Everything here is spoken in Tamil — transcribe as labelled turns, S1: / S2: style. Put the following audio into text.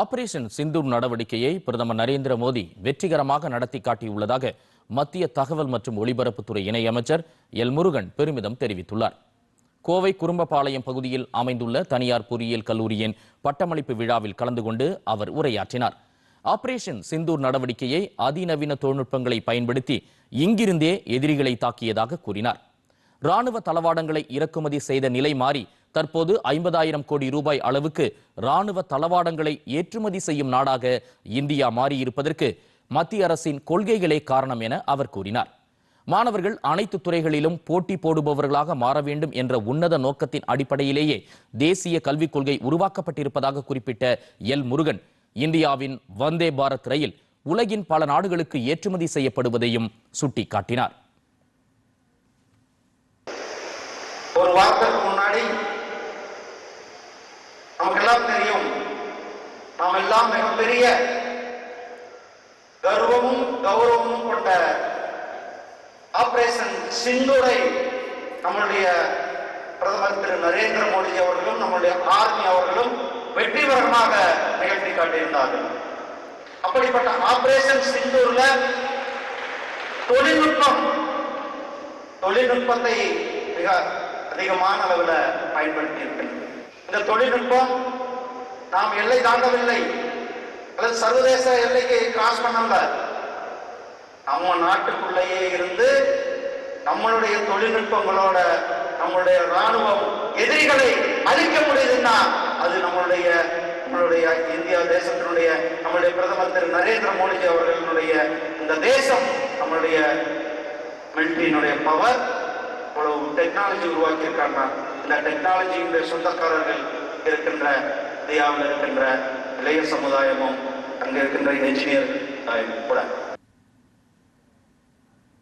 S1: ஆபரேஷன் சிந்தூர் நடவடிக்கையை பிரதமர் நரேந்திர மோடி வெற்றிகரமாக நடத்தி காட்டியுள்ளதாக மத்திய தகவல் மற்றும் ஒலிபரப்புத்துறை இணையமைச்சர் எல் முருகன் பெருமிதம் தெரிவித்துள்ளார் கோவை குறும்பபாளையம் பகுதியில் அமைந்துள்ள தனியார் பொறியியல் கல்லூரியின் பட்டமளிப்பு விழாவில் கலந்து கொண்டு அவர் உரையாற்றினார் ஆபரேஷன் சிந்தூர் நடவடிக்கையை அதிநவீன தொழில்நுட்பங்களை பயன்படுத்தி இங்கிருந்தே எதிரிகளை தாக்கியதாக கூறினார் ராணுவ தளவாடங்களை இறக்குமதி செய்த நிலை மாறி தற்போது ஐம்பதாயிரம் கோடி ரூபாய் அளவுக்கு ராணுவ தளவாடங்களை ஏற்றுமதி செய்யும் நாடாக இந்தியா மாறியிருப்பதற்கு மத்திய அரசின் கொள்கைகளே காரணம் என அவர் கூறினார் மாணவர்கள் அனைத்து துறைகளிலும் போட்டி போடுபவர்களாக மாற வேண்டும் என்ற உன்னத நோக்கத்தின் அடிப்படையிலேயே தேசிய கல்விக் கொள்கை உருவாக்கப்பட்டிருப்பதாக குறிப்பிட்ட எல் முருகன் இந்தியாவின் வந்தே பாரத் ரயில் உலகின் பல நாடுகளுக்கு ஏற்றுமதி செய்யப்படுவதையும் சுட்டிக்காட்டினார்
S2: ஒரு வாரத்துக்கு முன்னாடி நமக்கெல்லாம் தெரியும் நாம் எல்லாம் மிகப்பெரிய கர்வமும் கௌரவமும் கொண்ட ஆபரேஷன் சிந்தூரை நம்மளுடைய பிரதமர் திரு நரேந்திர மோடி அவர்களும் நம்முடைய ஆர்மி அவர்களும் வெற்றிகரமாக நிகழ்த்தி காட்டியிருந்தார்கள் அப்படிப்பட்ட ஆபரேஷன் சிந்தூர்ல தொழில்நுட்பம் தொழில்நுட்பத்தை மிக அதிகமான அளவில் பயன்படுத்தி இந்த தொழில்நுட்பம் நாம் எல்லை தாண்டவில்லை அல்லது சர்வதேச எல்லைக்கு கிராஸ் பண்ணல நம்ம நாட்டுக்குள்ளேயே இருந்து நம்மளுடைய தொழில்நுட்பங்களோட நம்மளுடைய ராணுவம் எதிரிகளை அழிக்க முடியுதுன்னா அது நம்மளுடைய நம்மளுடைய இந்தியா தேசத்தினுடைய நம்மளுடைய பிரதமர் திரு நரேந்திர மோடிஜி அவர்களுடைய இந்த தேசம் நம்மளுடைய மிலிட்ரியினுடைய பவர் அவ்வளவு டெக்னாலஜி உருவாக்கியிருக்காங்கன்னா இந்த டெக்னாலஜியுடைய சொந்தக்காரர்கள் இருக்கின்ற இந்தியாவில் இருக்கின்ற இளைய சமுதாயமும் அங்கே இருக்கின்ற இன்ஜினியர் கூட